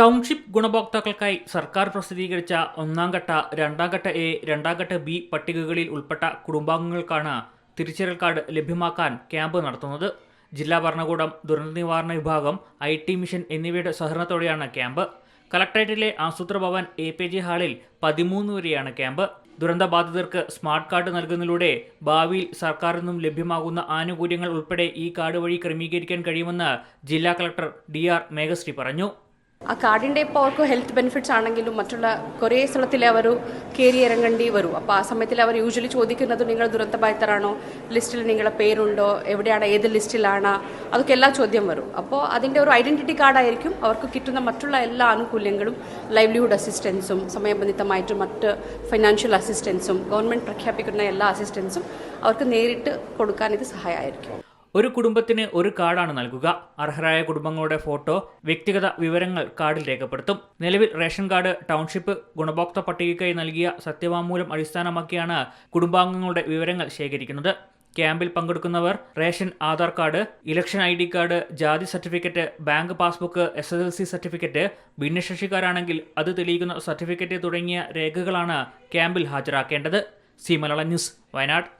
Township ഗുണഭോക്താക്കൾക്കായി സർക്കാർ പ്രസിദ്ധീകരിച്ച ഒന്നാം ഘട്ട രണ്ടാം ഘട്ട എ രണ്ടാം ഘട്ട ബി പട്ടികകളിൽ ഉൾപ്പെട്ട കുടുംബാംഗങ്ങൾക്കാണ് തിരിച്ചറിയൽ കാർഡ് ലഭ്യമാക്കാൻ ക്യാമ്പ് നടത്തുന്നത്. ജില്ലാ ഭരണകൂടം ദുരന്ത നിവാരണ വിഭാഗം ഐ ടി മിഷൻ എന്നിവയുടെ സഹകരണത്തോടെയാണ് camp. കളക്ടറേറ്റിലെ Aasoothra Bhavan A P J ഹാളിൽ പതിമൂന്ന് വരെയാണ് ക്യാമ്പ്. ദുരന്തബാധിതർക്ക് സ്മാർട്ട് കാർഡ് നൽകുന്നതിലൂടെ ഭാവിയിൽ സർക്കാരിൽ നിന്നും ലഭ്യമാകുന്ന ആനുകൂല്യങ്ങൾ ഉൾപ്പെടെ ഈ കാർഡ് വഴി ക്രമീകരിക്കാൻ കഴിയുമെന്ന് ജില്ലാ കളക്ടർ ഡി ആർ മേഘശ്രീ പറഞ്ഞു. ആ കാർഡിന്റെ ഇപ്പോൾ അവർക്ക് ഹെൽത്ത് ബെനിഫിറ്റ്സ് ആണെങ്കിലും മറ്റുള്ള കുറേ സ്ഥലത്തിൽ അവർ കയറി ഇറങ്ങേണ്ടി വരും. അപ്പോൾ ആ സമയത്തിൽ അവർ യൂഷ്വലി ചോദിക്കുന്നത് നിങ്ങൾ ദുരന്ത ബാധിതരാണോ ലിസ്റ്റിൽ നിങ്ങളുടെ പേരുണ്ടോ? എവിടെയാണ്? ഏത് ലിസ്റ്റിലാണ്? അതൊക്കെ എല്ലാ ചോദ്യം വരും. അപ്പോൾ അതിന്റെ ഒരു ഐഡന്റിറ്റി കാർഡായിരിക്കും അവർക്ക് കിട്ടുന്ന മറ്റുള്ള എല്ലാ ആനുകൂല്യങ്ങളും ലൈവ്ലിഹുഡ് അസിസ്റ്റൻസും സമയബന്ധിതമായിട്ട് മറ്റ് ഫൈനാൻഷ്യൽ അസിസ്റ്റൻസും ഗവൺമെന്റ് പ്രഖ്യാപിക്കുന്ന എല്ലാ അസിസ്റ്റൻസും അവർക്ക് നേരിട്ട് കൊടുക്കാൻ ഇത് സഹായമായിരിക്കും. ഒരു കുടുംബത്തിന് ഒരു കാർഡാണ് നൽകുക. അർഹരായ കുടുംബങ്ങളുടെ ഫോട്ടോ വ്യക്തിഗത വിവരങ്ങൾ കാർഡിൽ രേഖപ്പെടുത്തും. നിലവിൽ റേഷൻ കാർഡ് ടൗൺഷിപ്പ് ഗുണഭോക്തൃ പട്ടികയ്ക്കായി നൽകിയ സത്യവാങ്മൂലം അടിസ്ഥാനമാക്കിയാണ് കുടുംബാംഗങ്ങളുടെ വിവരങ്ങൾ ശേഖരിക്കുന്നത്. ക്യാമ്പിൽ പങ്കെടുക്കുന്നവർ ration Aadhaar card election I D card ജാതി certificate bank passbook S S L C certificate ഭിന്നശേഷിക്കാരാണെങ്കിൽ അത് തെളിയിക്കുന്ന സർട്ടിഫിക്കറ്റ് തുടങ്ങിയ രേഖകളാണ് ക്യാമ്പിൽ ഹാജരാക്കേണ്ടത്. C Malayala news Wayanad.